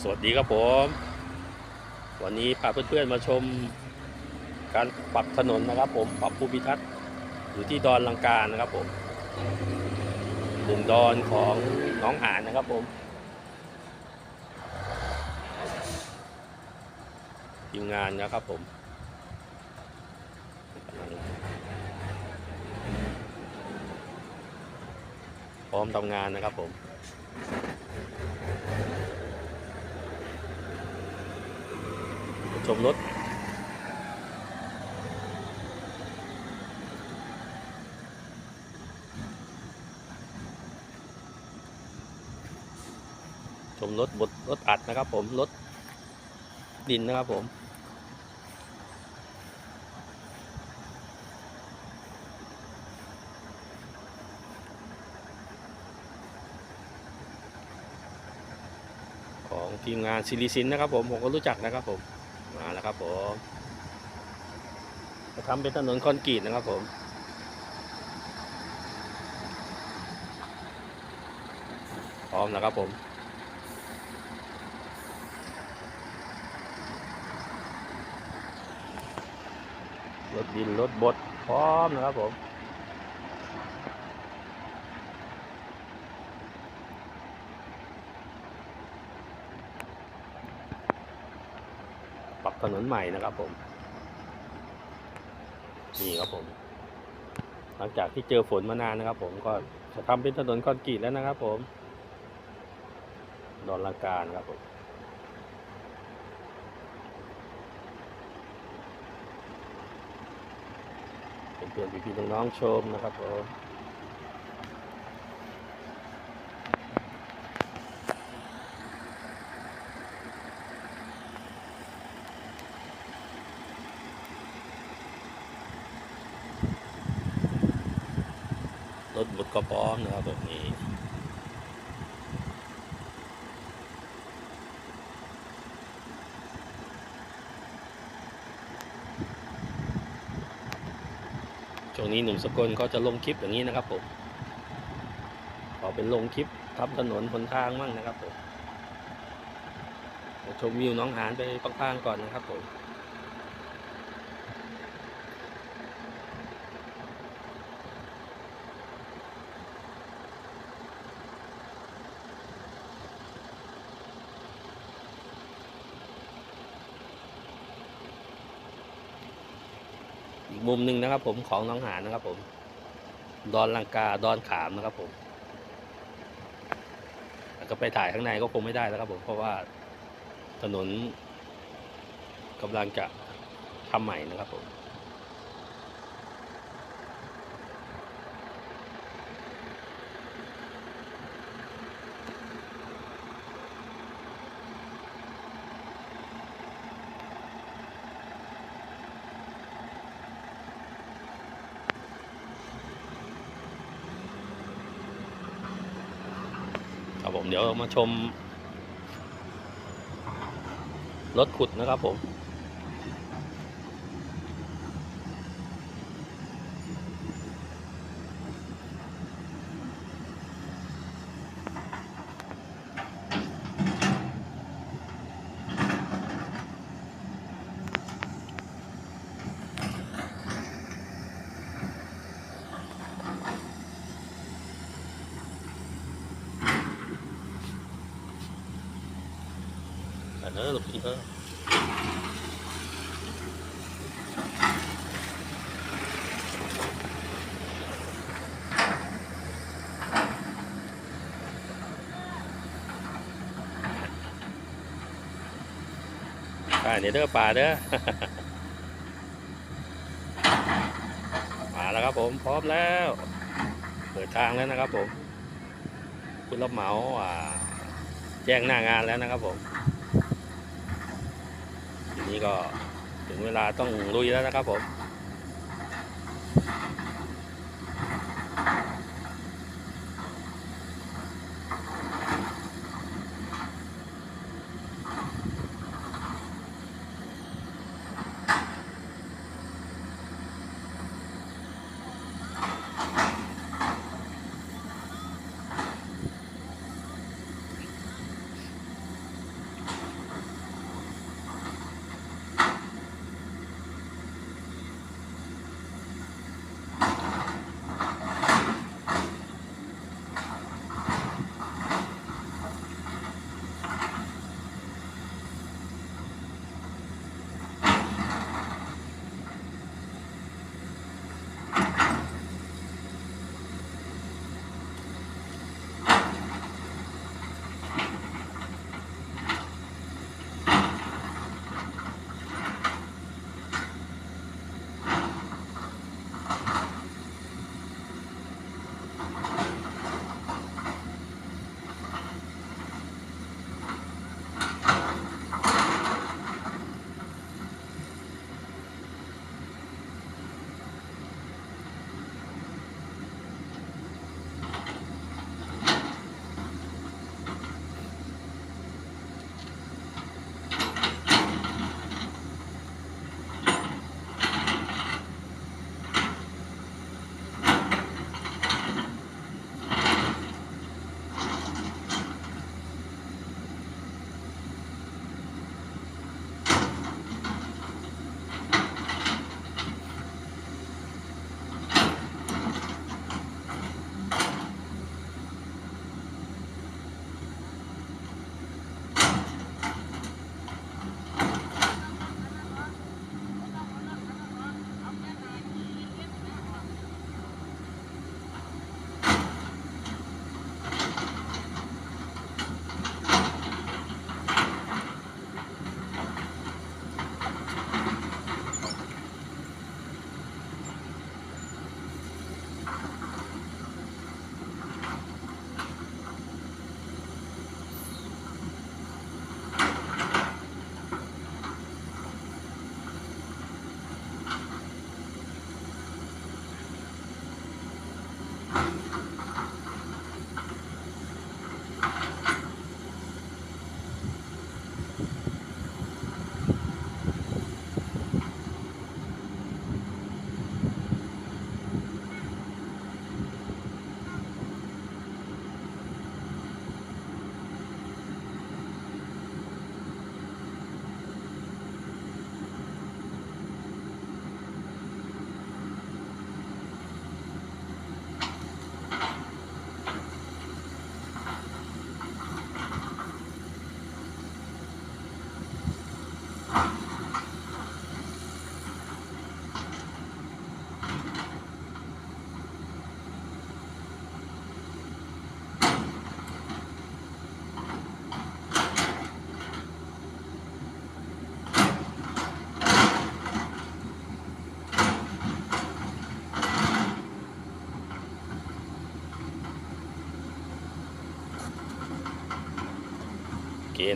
สวัสดีครับผม วันนี้พาเพื่อนๆมาชมการปรับถนนนะครับ ผมปรับภูมิทัศน์อยู่ที่ดอนลังกานะครับผมหนึ่งดอนของน้องหานนะครับผมทีมงานนะครับผมพร้อมทำงานนะครับผม ชมรถชมรถบดรถอัดนะครับผมรถดินนะครับผมของทีมงานซิลิซินนะครับผมผมก็รู้จักนะครับผม มาแล้วครับผมจะทำเป็นถนนคอนกรีตนะครับผมพร้อมนะครับผมรถดินรถบดพร้อมนะครับผม ปรับถ นนใหม่นะครับผม นี่ครับผม หลังจากที่เจอฝนมานานนะครับ ผมก็จะทำเป็นถนนคอนกรีตแล้วนะครับ ผม ดอนลังการครับผมเป็นเพื่อนพี่ๆน้องๆชมนะครับผม รถบุดกระป๋อมนะครับแบบนี้ช่วงนี้หนุ่มสกลก็จะลงคลิปอย่างนี้นะครับผมขอเป็นลงคลิปทำถนนหนทางมั่งนะครับผมชมวิวน้องหานไปพังๆก่อนนะครับผม มุมหนึ่งนะครับ ผมของน้องหานนะครับ ผม ดอนลังกาดอนขามนะครับ ผมแล้วก็ไปถ่ายข้างในก็คงไม่ได้แล้วครับ ผมเพราะว่าถนนกำลังจะทำใหม่นะครับผม เดี๋ยวมาชมรถขุดนะครับผม อันนั้นหลบพี่ก็ป่าเนี่ยเด้อป่าเด้อมาแล้วครับผมพร้อมแล้ว เปิดทางแล้วนะครับผม คุณรับเหมาแจ้งหน้างานแล้วนะครับผม นี้ก็ถึงเวลาต้องลุยแล้วนะครับผม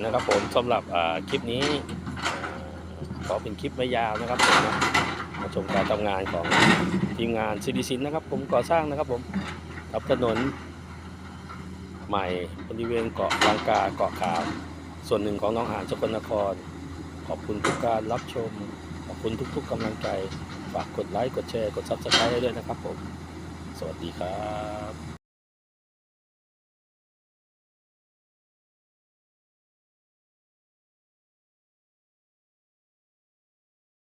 นะครับผมสำหรับคลิปนี้ขอเป็นคลิปไม่ยาวนะครับผมมาชมการทำงานของทีมงานซิดิซินนะครับ ผมก่อสร้างนะครับผมทับถนน ใหม่บริเวณเกาะลังกาเกาะขาวส่วนหนึ่งของน้องหานสกลนคร ขอบคุณทุกการรับชม ขอบคุณทุก ๆกำลังใจ ฝากกดไลค์กดแชร์กดซับสไครต์ให้ด้วยนะครับผม สวัสดีครับ